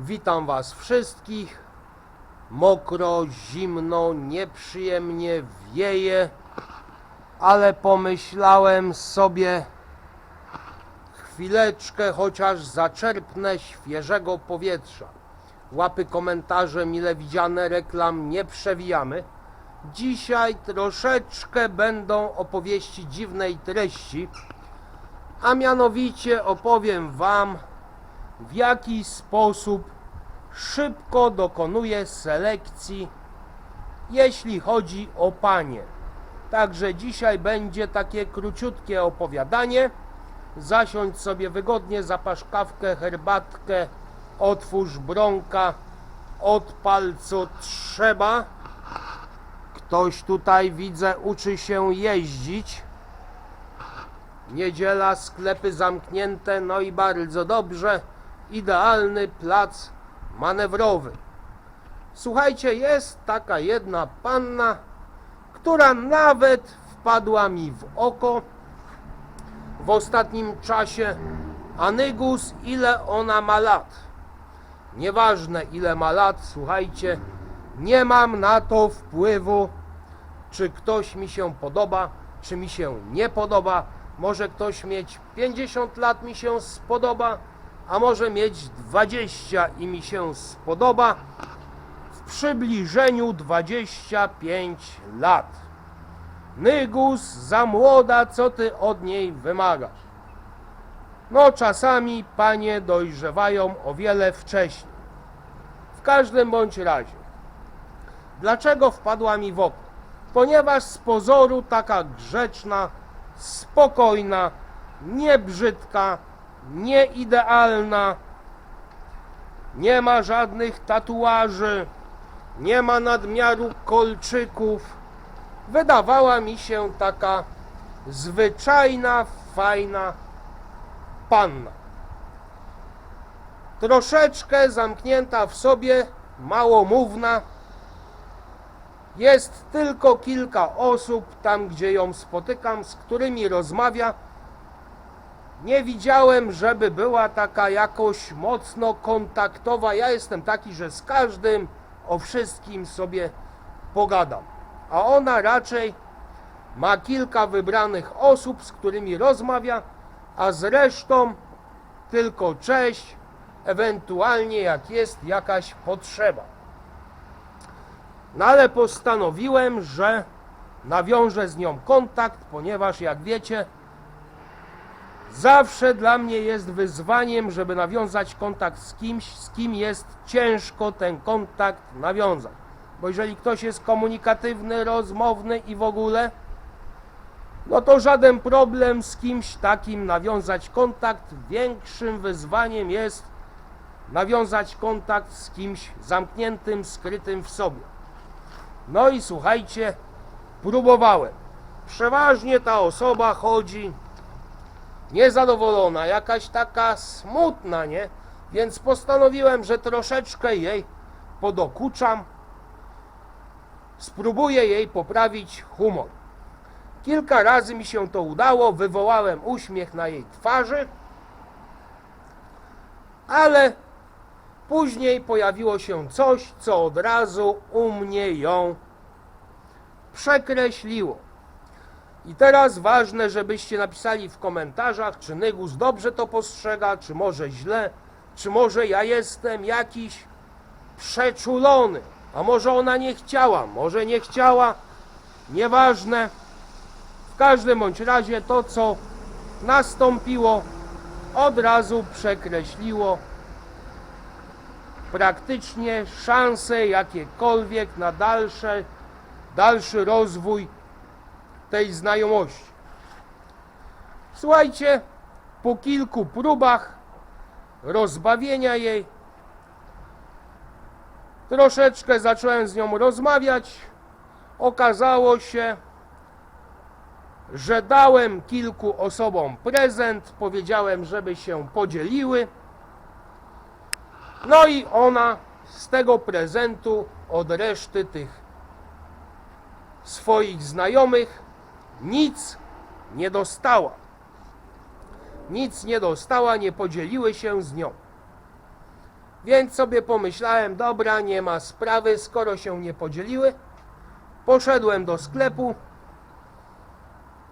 Witam Was wszystkich. Mokro, zimno, nieprzyjemnie wieje, ale pomyślałem sobie chwileczkę, chociaż zaczerpnę świeżego powietrza. Łapy komentarze mile widziane, reklam nie przewijamy. Dzisiaj troszeczkę będą opowieści dziwnej treści, a mianowicie opowiem Wam, w jaki sposób szybko dokonuje selekcji, jeśli chodzi o panie. Także dzisiaj będzie takie króciutkie opowiadanie. Zasiądź sobie wygodnie, zapasz kawkę, herbatkę, otwórz bronka, odpal co trzeba. Ktoś tutaj widzę uczy się jeździć. Niedziela, sklepy zamknięte, no i bardzo dobrze. Idealny plac manewrowy. Słuchajcie, jest taka jedna panna, która nawet wpadła mi w oko w ostatnim czasie. Anygus, ile ona ma lat? Nieważne ile ma lat, słuchajcie, nie mam na to wpływu, czy ktoś mi się podoba, czy mi się nie podoba. Może ktoś mieć 50 lat mi się spodoba, a może mieć 20 i mi się spodoba. W przybliżeniu 25 lat. Nygus, za młoda, co ty od niej wymagasz? No, czasami panie dojrzewają o wiele wcześniej. W każdym bądź razie. Dlaczego wpadła mi w oko? Ponieważ z pozoru taka grzeczna, spokojna, niebrzydka, nieidealna, nie ma żadnych tatuaży, nie ma nadmiaru kolczyków. Wydawała mi się taka zwyczajna, fajna panna. Troszeczkę zamknięta w sobie, małomówna. Jest tylko kilka osób tam, gdzie ją spotykam, z którymi rozmawia. Nie widziałem, żeby była taka jakoś mocno kontaktowa. Ja jestem taki, że z każdym o wszystkim sobie pogadam. A ona raczej ma kilka wybranych osób, z którymi rozmawia, a z resztą tylko cześć, ewentualnie jak jest jakaś potrzeba. No ale postanowiłem, że nawiążę z nią kontakt, ponieważ jak wiecie, zawsze dla mnie jest wyzwaniem, żeby nawiązać kontakt z kimś, z kim jest ciężko ten kontakt nawiązać. Bo jeżeli ktoś jest komunikatywny, rozmowny i w ogóle, no to żaden problem z kimś takim nawiązać kontakt. Większym wyzwaniem jest nawiązać kontakt z kimś zamkniętym, skrytym w sobie. No i słuchajcie, próbowałem. Przeważnie ta osoba chodzi niezadowolona, jakaś taka smutna, nie? Więc postanowiłem, że troszeczkę jej podokuczam. Spróbuję jej poprawić humor. Kilka razy mi się to udało, wywołałem uśmiech na jej twarzy, ale później pojawiło się coś, co od razu u mnie ją przekreśliło. I teraz ważne, żebyście napisali w komentarzach, czy Nygus dobrze to postrzega, czy może źle, czy może ja jestem jakiś przeczulony, a może ona nie chciała, może nie chciała, nieważne. W każdym bądź razie to, co nastąpiło, od razu przekreśliło praktycznie szanse jakiekolwiek na dalsze, dalszy rozwój tej znajomości. Słuchajcie, po kilku próbach rozbawienia jej, troszeczkę zacząłem z nią rozmawiać. Okazało się, że dałem kilku osobom prezent, powiedziałem, żeby się podzieliły. No i ona z tego prezentu od reszty tych swoich znajomych nic nie dostała. Nic nie dostała, nie podzieliły się z nią. Więc sobie pomyślałem, dobra, nie ma sprawy, skoro się nie podzieliły. Poszedłem do sklepu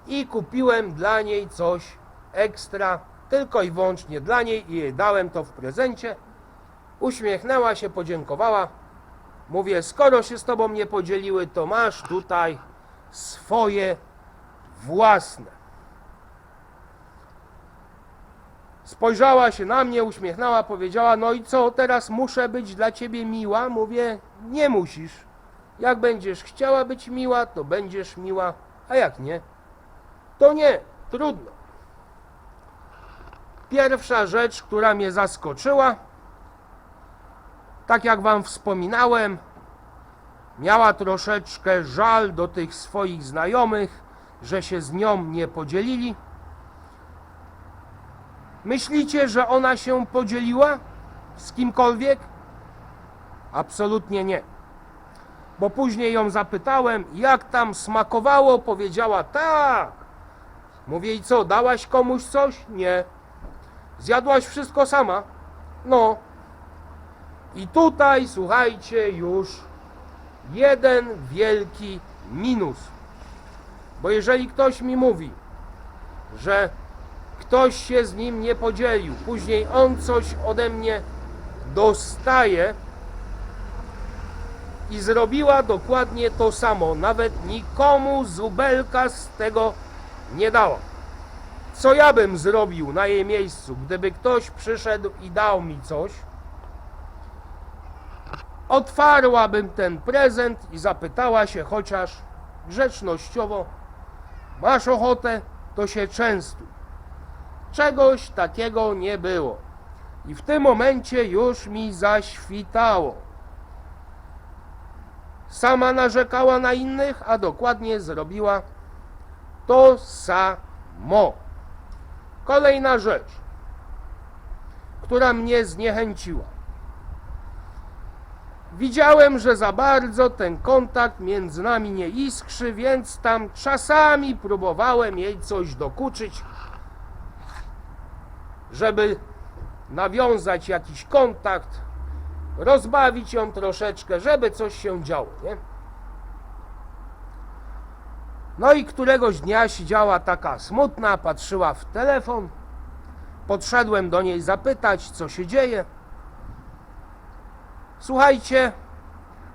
i kupiłem dla niej coś ekstra, tylko i wyłącznie dla niej i jej dałem to w prezencie. Uśmiechnęła się, podziękowała. Mówię, skoro się z tobą nie podzieliły, to masz tutaj swoje własne. Spojrzała się na mnie, uśmiechnęła, powiedziała: No i co, teraz muszę być dla ciebie miła? Mówię: Nie musisz. Jak będziesz chciała być miła, to będziesz miła, a jak nie, to nie, trudno. Pierwsza rzecz, która mnie zaskoczyła, tak jak Wam wspominałem, miała troszeczkę żal do tych swoich znajomych, że się z nią nie podzielili. Myślicie, że ona się podzieliła z kimkolwiek? Absolutnie nie. Bo później ją zapytałem, jak tam smakowało, powiedziała tak. Mówię i co, dałaś komuś coś? Nie. Zjadłaś wszystko sama? No. I tutaj, słuchajcie, już jeden wielki minus. Bo jeżeli ktoś mi mówi, że ktoś się z nim nie podzielił, później on coś ode mnie dostaje i zrobiła dokładnie to samo, nawet nikomu zubelka z tego nie dała. Co ja bym zrobił na jej miejscu, gdyby ktoś przyszedł i dał mi coś? Otwarłabym ten prezent i zapytała się chociaż grzecznościowo: Masz ochotę, to się częstuj. Czegoś takiego nie było. I w tym momencie już mi zaświtało. Sama narzekała na innych, a dokładnie zrobiła to samo. Kolejna rzecz, która mnie zniechęciła. Widziałem, że za bardzo ten kontakt między nami nie iskrzy, więc tam czasami próbowałem jej coś dokuczyć, żeby nawiązać jakiś kontakt, rozbawić ją troszeczkę, żeby coś się działo, nie? No i któregoś dnia siedziała taka smutna, patrzyła w telefon. Podszedłem do niej zapytać, co się dzieje. Słuchajcie,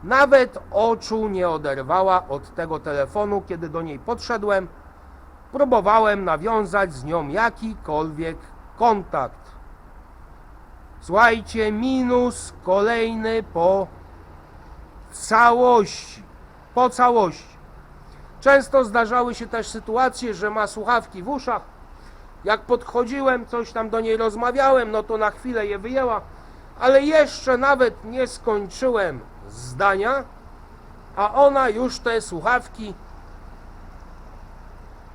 nawet oczu nie oderwała od tego telefonu, kiedy do niej podszedłem. Próbowałem nawiązać z nią jakikolwiek kontakt. Słuchajcie, minus kolejny po całości. Po całości. Często zdarzały się też sytuacje, że ma słuchawki w uszach. Jak podchodziłem, coś tam do niej rozmawiałem, no to na chwilę je wyjęła, ale jeszcze nawet nie skończyłem zdania, a ona już te słuchawki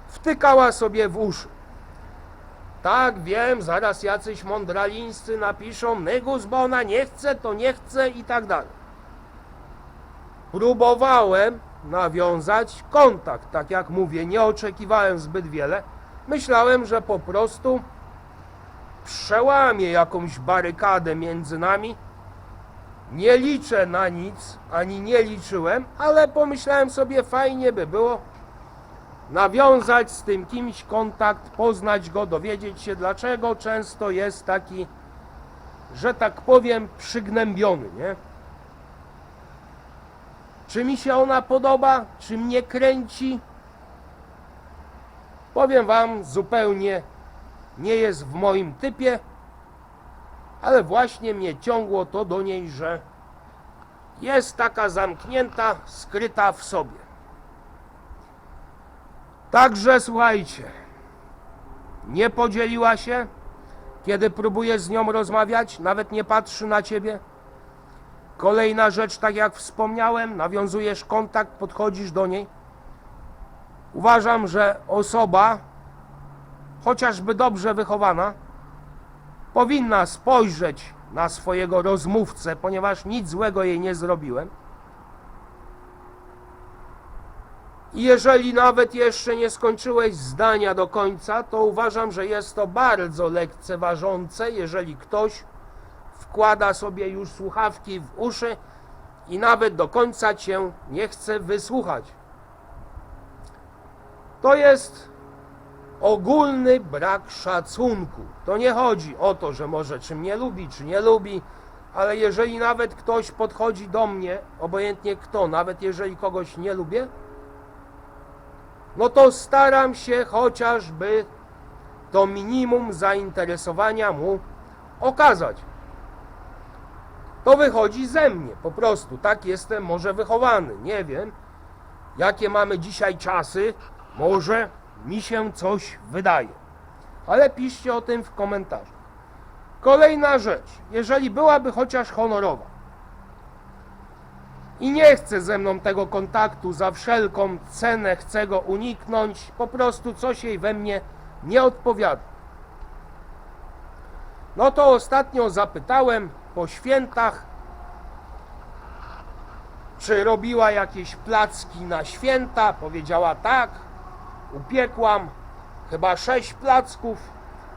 wtykała sobie w uszy. Tak, wiem, zaraz jacyś mądralińscy napiszą Nygus, bo ona nie chce, to nie chce i tak dalej. Próbowałem nawiązać kontakt, tak jak mówię, nie oczekiwałem zbyt wiele. Myślałem, że po prostu przełamie jakąś barykadę między nami. Nie liczę na nic, ani nie liczyłem, ale pomyślałem sobie, fajnie by było nawiązać z tym kimś kontakt, poznać go, dowiedzieć się dlaczego często jest taki, że tak powiem, przygnębiony, nie? Czy mi się ona podoba, czy mnie kręci? Powiem Wam, zupełnie nie jest w moim typie, ale właśnie mnie ciągło to do niej, że jest taka zamknięta, skryta w sobie. Także słuchajcie, nie podzieliła się, kiedy próbujesz z nią rozmawiać, nawet nie patrzy na ciebie. Kolejna rzecz, tak jak wspomniałem, nawiązujesz kontakt, podchodzisz do niej. Uważam, że osoba, chociażby dobrze wychowana, powinna spojrzeć na swojego rozmówcę, ponieważ nic złego jej nie zrobiłem. Jeżeli nawet jeszcze nie skończyłeś zdania do końca, to uważam, że jest to bardzo lekceważące, jeżeli ktoś wkłada sobie już słuchawki w uszy i nawet do końca cię nie chce wysłuchać. To jest ogólny brak szacunku. To nie chodzi o to, że może czy mnie lubi, czy nie lubi, ale jeżeli nawet ktoś podchodzi do mnie, obojętnie kto, nawet jeżeli kogoś nie lubię, no to staram się chociażby to minimum zainteresowania mu okazać. To wychodzi ze mnie, po prostu. Tak jestem może wychowany, nie wiem. Jakie mamy dzisiaj czasy, może mi się coś wydaje. Ale piszcie o tym w komentarzu. Kolejna rzecz, jeżeli byłaby chociaż honorowa i nie chce ze mną tego kontaktu za wszelką cenę, chce go uniknąć, po prostu coś jej we mnie nie odpowiada. No to ostatnio zapytałem po świętach, czy robiła jakieś placki na święta. Powiedziała tak, upiekłam chyba sześć placków.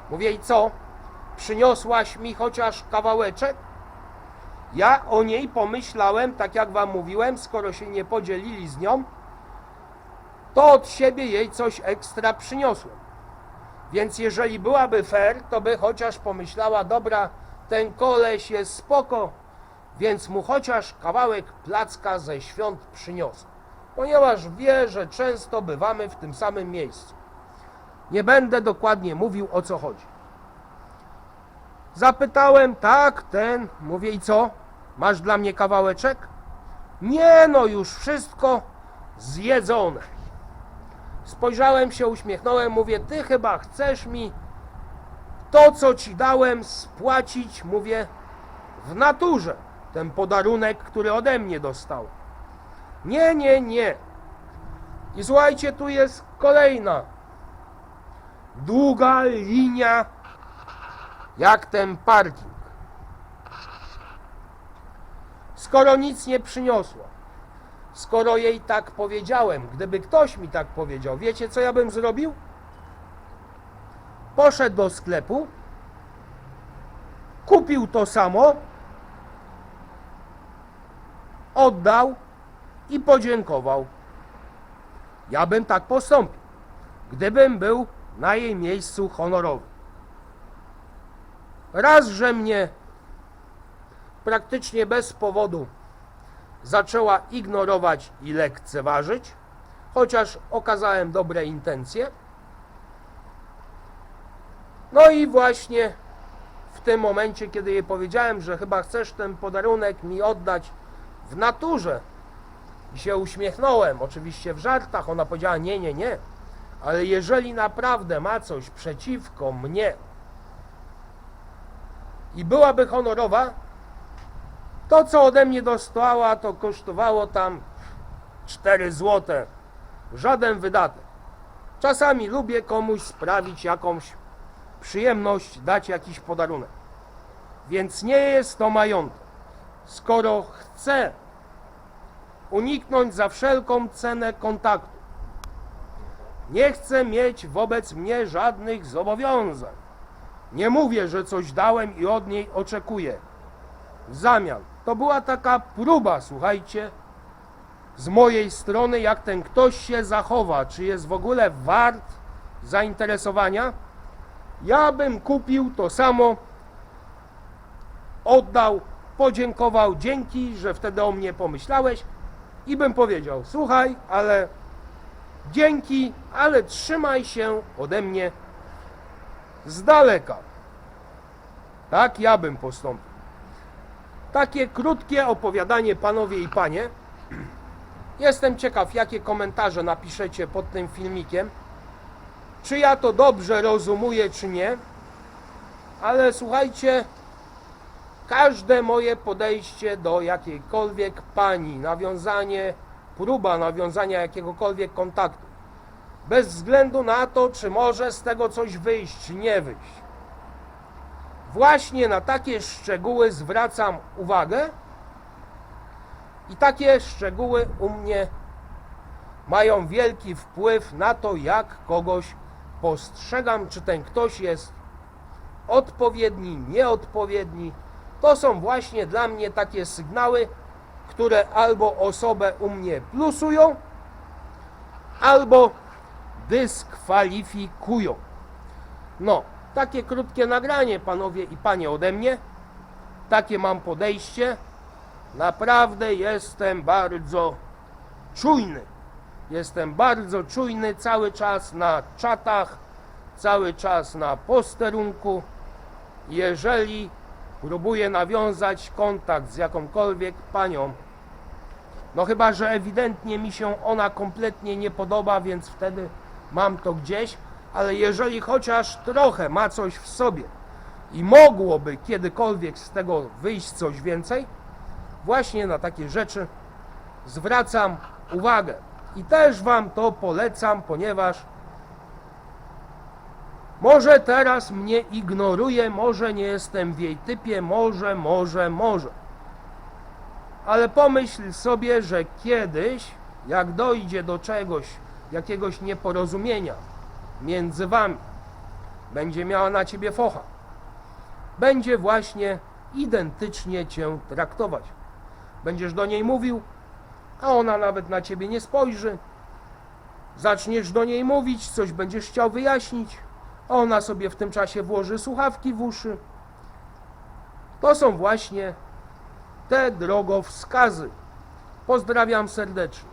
Mówię i co? Przyniosłaś mi chociaż kawałeczek? Ja o niej pomyślałem, tak jak wam mówiłem, skoro się nie podzielili z nią, to od siebie jej coś ekstra przyniosłem. Więc jeżeli byłaby fair, to by chociaż pomyślała, dobra, ten koleś jest spoko, więc mu chociaż kawałek placka ze świąt przyniosę. Ponieważ wie, że często bywamy w tym samym miejscu. Nie będę dokładnie mówił o co chodzi. Zapytałem, tak, ten, mówię i co? Masz dla mnie kawałeczek? Nie, no już wszystko zjedzone. Spojrzałem się, uśmiechnąłem, mówię, ty chyba chcesz mi to, co ci dałem, spłacić, mówię, w naturze. Ten podarunek, który ode mnie dostał. Nie, nie, nie. I słuchajcie, tu jest kolejna długa linia, jak ten parking. Skoro nic nie przyniosła, skoro jej tak powiedziałem, gdyby ktoś mi tak powiedział, wiecie co ja bym zrobił? Poszedł do sklepu, kupił to samo, oddał i podziękował. Ja bym tak postąpił, gdybym był na jej miejscu honorowy. Raz, że mnie praktycznie bez powodu zaczęła ignorować i lekceważyć, chociaż okazałem dobre intencje. No i właśnie w tym momencie, kiedy jej powiedziałem, że chyba chcesz ten podarunek mi oddać w naturze, i się uśmiechnąłem, oczywiście w żartach, ona powiedziała nie, nie, nie, ale jeżeli naprawdę ma coś przeciwko mnie i byłaby honorowa, to co ode mnie dostała, to kosztowało tam 4 złote. Żaden wydatek. Czasami lubię komuś sprawić jakąś przyjemność, dać jakiś podarunek. Więc nie jest to majątek. Skoro chcę uniknąć za wszelką cenę kontaktu, nie chcę mieć wobec mnie żadnych zobowiązań. Nie mówię, że coś dałem i od niej oczekuję. W zamian. To była taka próba, słuchajcie, z mojej strony, jak ten ktoś się zachowa, czy jest w ogóle wart zainteresowania. Ja bym kupił to samo, oddał, podziękował, dzięki, że wtedy o mnie pomyślałeś i bym powiedział, słuchaj, ale dzięki, ale trzymaj się ode mnie z daleka. Tak ja bym postąpił. Takie krótkie opowiadanie, panowie i panie. Jestem ciekaw, jakie komentarze napiszecie pod tym filmikiem. Czy ja to dobrze rozumuję, czy nie. Ale słuchajcie, każde moje podejście do jakiejkolwiek pani, nawiązanie, próba nawiązania jakiegokolwiek kontaktu, bez względu na to, czy może z tego coś wyjść, czy nie wyjść. Właśnie na takie szczegóły zwracam uwagę i takie szczegóły u mnie mają wielki wpływ na to, jak kogoś postrzegam, czy ten ktoś jest odpowiedni, nieodpowiedni, To są właśnie dla mnie takie sygnały, które albo osobę u mnie plusują, albo dyskwalifikują. No, takie krótkie nagranie, panowie i panie, ode mnie. Takie mam podejście. Naprawdę jestem bardzo czujny. Jestem bardzo czujny cały czas na czatach, cały czas na posterunku. Jeżeli próbuję nawiązać kontakt z jakąkolwiek panią, no chyba, że ewidentnie mi się ona kompletnie nie podoba, więc wtedy mam to gdzieś, ale jeżeli chociaż trochę ma coś w sobie i mogłoby kiedykolwiek z tego wyjść coś więcej, właśnie na takie rzeczy zwracam uwagę. I też Wam to polecam, ponieważ może teraz mnie ignoruje, może nie jestem w jej typie, może, może, może. Ale pomyśl sobie, że kiedyś, jak dojdzie do czegoś, jakiegoś nieporozumienia między Wami, będzie miała na Ciebie focha. Będzie właśnie identycznie Cię traktować. Będziesz do niej mówił, a ona nawet na ciebie nie spojrzy. Zaczniesz do niej mówić, coś będziesz chciał wyjaśnić, ona sobie w tym czasie włoży słuchawki w uszy. To są właśnie te drogowskazy. Pozdrawiam serdecznie.